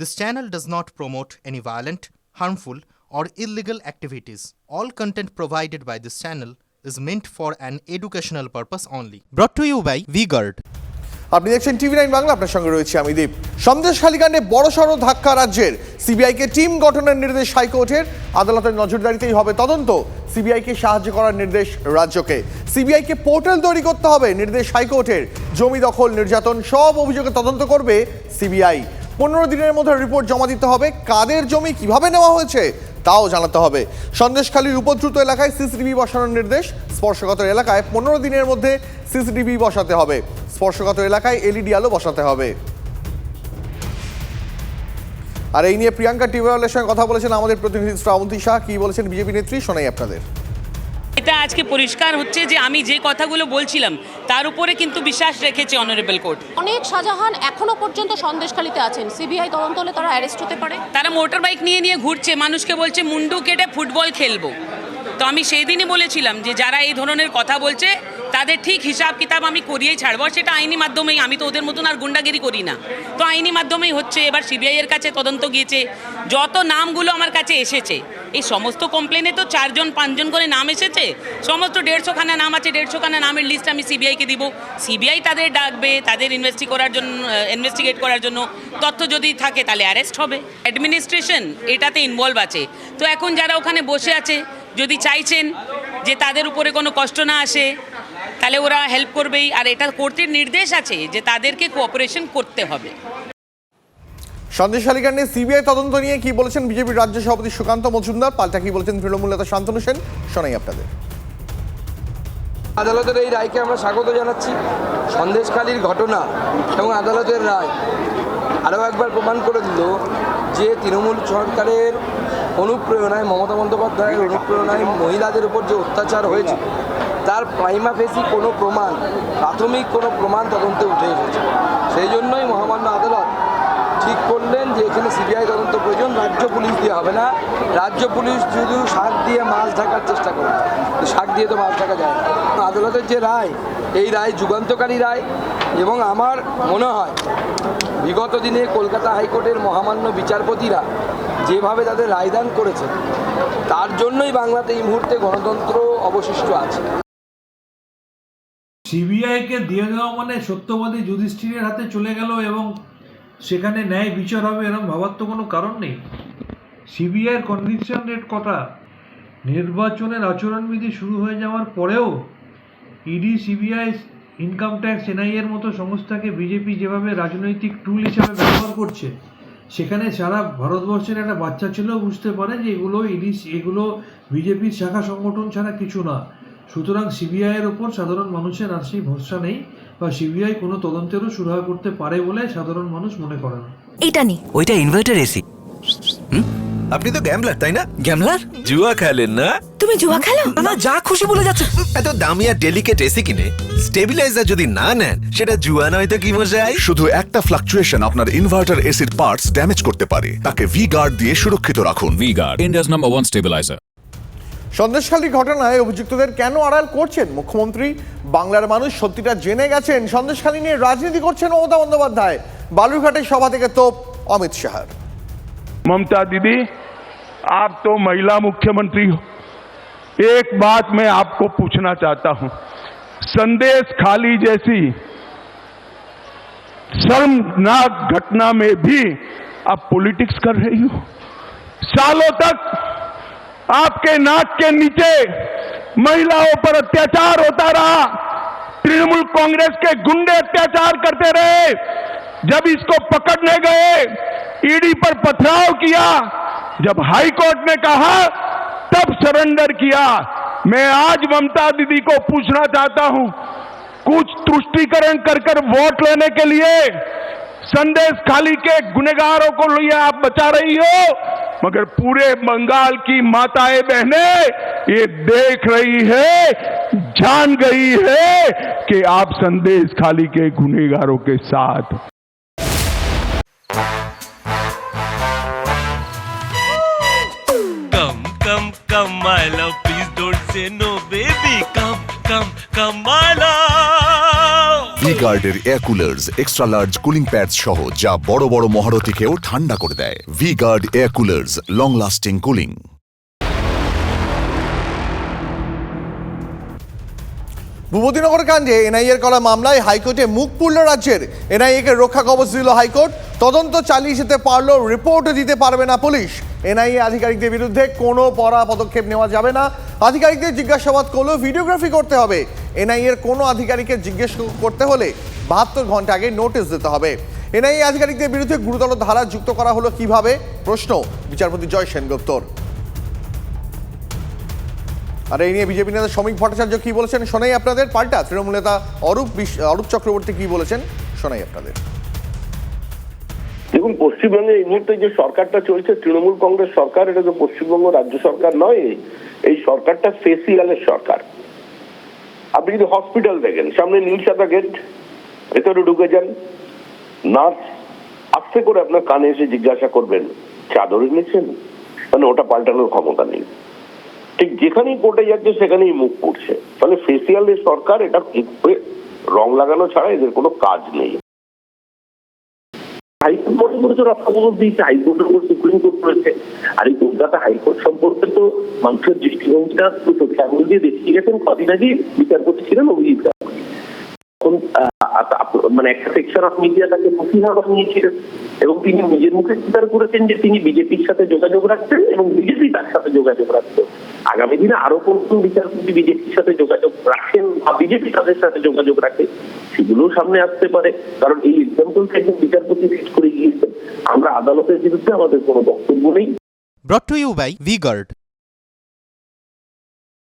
This channel does not promote any violent, harmful, or illegal activities. All content provided by this channel is meant for an educational purpose only. Brought to you by VGuard. আপনি দেখছেন TV nine Bangla আপনার সঙ্গে রয়েছে আমি দীপ। সন্দেশখালী কাণ্ডে বড়সড় ধাক্কা রাজ্যের। সিবিআইকে টিম গঠনের নির্দেশ হাইকোর্টের। আদালতের নজরদারিতেই হবে তদন্ত। সিবিআইকে সাহায্য করার নির্দেশ রাজ্যকে। সিবিআইকে পোর্টাল তৈরি করতে হবে নির্দেশ হাইকোর্টের। জমি দখল নির্যাতন সব অভিযোগে তদন্ত করবে সিবিআই। পনেরো দিনের মধ্যে রিপোর্ট জমা দিতে হবে। কাদের জমি কীভাবে নেওয়া হয়েছে তাও জানাতে হবে। সন্দেশখালীর উপদ্রুত এলাকায় সিসিটিভি বসানোর নির্দেশ। স্পর্শকাতর এলাকায় পনেরো দিনের মধ্যে সিসিটিভি বসাতে হবে। স্পর্শকাতর এলাকায় এলইডি আলো বসাতে হবে। আর এই নিয়ে প্রিয়াঙ্কা টিউবওয়েলের সঙ্গে কথা বলেছেন আমাদের প্রতিনিধি শ্রাবন্তী শাহ। কি বলেছেন বিজেপি নেত্রী? শোনাই আপনাদের। এটা আজকে পরিষ্কার হচ্ছে যে আমি যে কথাগুলো বলছিলাম তার উপরে কিন্তু বিশ্বাস রেখেছে অনারেবল কোর্ট অনেক শাহজাহান এখনও পর্যন্ত সন্দেশখালিতে আছেন। সিবিআই তদন্ত হলে তারা অ্যারেস্ট হতে পারে। তারা মোটর বাইক নিয়ে নিয়ে ঘুরছে মানুষকে বলছে মুন্ডু কেটে ফুটবল খেলব। তো আমি সেই দিনই বলেছিলাম যে যারা এই ধরনের কথা বলছে তাদের ঠিক হিসাব কিতাব আমি করিয়েই ছাড়বো সেটা আইনি মাধ্যমেই। আমি তো ওদের মতন আর গুন্ডাগিরি করি না। তো আইনি মাধ্যমেই হচ্ছে, এবার সিবিআইয়ের কাছে তদন্ত গিয়েছে। যত নামগুলো আমার কাছে এসেছে, এই সমস্ত কমপ্লেনে তো চারজন, পাঁচজন করে নাম এসেছে। সমস্ত দেড়শোখানা নাম আছে, দেড়শোখানা নামের লিস্ট আমি সিবিআইকে দিব। সিবিআই তাদের ডাকবে, তাদের ইনভেস্টি করার জন্য ইনভেস্টিগেট করার জন্য। তথ্য যদি থাকে, তাহলে অ্যারেস্ট হবে। অ্যাডমিনিস্ট্রেশন এটাতে ইনভলভ আছে। তো এখন যারা ওখানে বসে আছে, যদি চাইছেন যে তাদের উপরে কোনো কষ্ট না আসে তাহলে ওরা হেল্প করবেই। আর এটা কোর্টের নির্দেশ আছে যে তাদেরকে কোঅপারেশন করতে হবে। সন্দেশখালী কাণ্ডে সিবিআই তদন্ত নিয়ে কি বলেছেন বিজেপির রাজ্য সভাপতি সুকান্ত মজুমদার? পাল্টা কি বলেছেন তৃণমূল নেতা শান্তনু সেন? শোনাই আপনাদের। আদালতের এই রায়কে আমরা স্বাগত জানাচ্ছি। সন্দেশখালীর ঘটনা এবং আদালতের রায়। আরও একবার প্রমাণ করে দিল যে তৃণমূল সরকারের অনুপ্রেরণায় মমতা বন্দ্যোপাধ্যায়ের অনুপ্রেরণায় মহিলাদের উপর যে অত্যাচার হয়েছে তার প্রাইমা ফেসি কোনো প্রমাণ, প্রাথমিক কোনো প্রমাণ তদন্তে উঠে এসেছে। সেই জন্যই মহামান্য আদালত ঠিক করলেন যে এখানে সিবিআই তদন্ত প্রয়োজন, রাজ্য পুলিশ দিয়ে হবে না। রাজ্য পুলিশ শুধু শাক দিয়ে মাছ ঢাকার চেষ্টা করে। শাক দিয়ে তো মাছ ঢাকা যায় না। আদালতের যে রায়, এই রায় যুগান্তকারী রায় এবং আমার মনে হয় বিগত দিনে কলকাতা হাইকোর্টের মহামান্য বিচারপতিরা যেভাবে তাদের রায়দান করেছে তার জন্যই বাংলাতে এই মুহূর্তে গণতন্ত্র অবশিষ্ট আছে। সিবিআইকে দিয়ে দেওয়া মানে সত্যবাদী যুধিষ্ঠিরের হাতে চলে গেল এবং সেখানে ন্যায় বিচার হবে এরকম ভাবার তো কোনো কারণ নেই। সিবিআইয়ের কনভিকশন রেট কটা? নির্বাচনের আচরণবিধি শুরু হয়ে যাওয়ার পরেও ইডি সিবিআই ইনকাম ট্যাক্স এনআইএর মতো সংস্থাকে বিজেপি যেভাবে রাজনৈতিক টুল হিসাবে ব্যবহার করছে, সেখানে সারা ভারতবর্ষের একটা বাচ্চা ছেলেও বুঝতে পারে যে এগুলো ইডি এগুলো বিজেপির শাখা সংগঠন ছাড়া কিছু না। সুতরাং সিবিআইয়ের ওপর সাধারণ মানুষের আর সেই ভরসা নেই বা সিবিআই কোনো তদন্তেরও শুরু করতে পারে বলে সাধারণ মানুষ মনে করে না। এটা নি ওইটা ইনভার্টার এসি আপনি তো গ্যামলার তাই না? গ্যামলার জুয়া খেলেন না? তুমি জুয়া খেলো? না যা খুশি বলে যাচ্ছে। এত দামি আর ডেলিকেট এসি কিনে স্টেবিলাইজার যদি না নেন সেটা জুয়া নয় তো কি মশাই? শুধু একটা ফ্লাকচুয়েশন আপনার ইনভার্টার এসির পার্টস ড্যামেজ করতে পারে। তাকে ভি গার্ড দিয়ে সুরক্ষিত রাখুন। V guard India's number one stabilizer. Sandeshkhali ঘটনায় অভিযুক্তদের কেন আড়াল করছেন মুখ্যমন্ত্রী বাংলার মানুষ সত্যিটা জেনে গেছেন সন্দেশখালী নিয়ে রাজনীতি করছেন মমতা বন্দ্যোপাধ্যায় বালুরঘাটের সভা থেকে তোপ অমিত শাহর ममता दीदी आप तो महिला मुख्यमंत्री हो एक बात मैं आपको पूछना चाहता हूं संदेश खाली जैसी शर्मनाक घटना में भी आप पॉलिटिक्स कर रही हो सालों तक आपके नाक के नीचे महिलाओं पर अत्याचार होता रहा। तृणमूल कांग्रेस के गुंडे अत्याचार करते रहे। जब इसको पकड़ने गए, ईडी पर पथराव किया, जब हाई कोर्ट ने कहा, तब सरेंडर किया। मैं आज ममता दीदी को पूछना चाहता हूँ, कुछ तुष्टीकरण कर कर वोट लेने के लिए संदेश खाली के गुनेगारों को लिए आप बचा रही हो? मगर पूरे बंगाल की माताएँ बहनें, ये देख रही है, जान गई है कि आप संदेश खाली के गुनेगारों के साथ। Come come come mile please don't say no baby come come come माइला ভি গার্ডের air coolers extra large cooling pads সহ যা বড় বড় মহারথীকেও ঠান্ডা করে দেয়। V guard air coolers long lasting cooling Bhupatinagar কাণ্ডে এনআইএর করা মামলায় হাইকোর্টে মুখ পুরল রাজ্যের। এনআইএ কে রক্ষা কবচ দিল হাইকোর্ট। তদন্ত চালিয়ে যেতে পারলেও রিপোর্ট দিতে পারবে না পুলিশ। এনআইএ আধিকারিকদের বিরুদ্ধে কোনো পড়া পদক্ষেপ নেওয়া যাবে না। আধিকারিকদের জিজ্ঞাসাবাদ করলেও ভিডিওগ্রাফি করতে হবে। এনআইএর কোনো আধিকারিককে জিজ্ঞেস করতে হলে বাহাত্তর ঘণ্টা আগে নোটিশ দিতে হবে। এনআইএ আধিকারিকদের বিরুদ্ধে গুরুতর ধারা যুক্ত করা হলো কীভাবে? প্রশ্ন বিচারপতি জয় সেনগুপ্তর। আর এই নিয়ে বিজেপি নেতা শ্রমিক ভট্টাচার্য কি বলেছেন শোনাই আপনাদের। পাল্টা তৃণমূল নেতা অরূপ অরূপ চক্রবর্তী কি বলেছেন শোনাই আপনাদের। দেখুন, পশ্চিমবঙ্গে এই মুহূর্তে যে সরকারটা চলছে, তৃণমূল কংগ্রেস সরকার, এটা তো পশ্চিমবঙ্গ রাজ্য সরকার নয়, এই সরকারটা ফেসিয়ালের সরকার। আপনি যদি হসপিটাল দেখেন, সামনে নীল সাদা গেট ভেতরে ঢুকে যান, নার্স আস্তে করে আপনার কানে এসে জিজ্ঞাসা করবেন, চাদর এনেছেন? মানে ওটা পাল্টানোর ক্ষমতা নেই। ঠিক যেখানেই কোর্টে যাচ্ছে, সেখানেই মুখ করছে ফলে ফেসিয়ালের সরকার এটা রং লাগানো ছাড়া এদের কোনো কাজ নেই। হাইকোর্ট মনে করেছে রক্ষা কবচ দিয়েছে হাইকোর্টের উপর সুপ্রিম কোর্ট রয়েছে আর এই কলকাতা হাইকোর্ট সম্পর্কে তো মানুষের দৃষ্টিভঙ্গিটা চোখে আঙুল দিয়ে দেখিয়ে গেছেন, কদিন আগে বিচারপতি ছিলেন অভিজিৎ। তখন মানে একটা সেকশন অফ মিডিয়া তাকে প্রতিভা বানিয়েছিলেন এবং তিনি নিজের মুখে স্বীকার করেছেন যে তিনি বিজেপির সাথে যোগাযোগ রাখছেন এবং বিজেপি তার সাথে যোগাযোগ রাখছেন আগামী দিনে আরও কোন কোন বিচারপতি বিজেপির সাথে যোগাযোগ রাখেন বা বিজেপি তাদের সাথে যোগাযোগ রাখে সেগুলো সামনে আসতে পারে। কারণ এই এক্সাম্পলকে একজন বিচারপতি সেট করে গিয়েছেন আমরা আদালতের বিরুদ্ধে আমাদের কোনো বক্তব্য নেই। Brought to you by VGuard,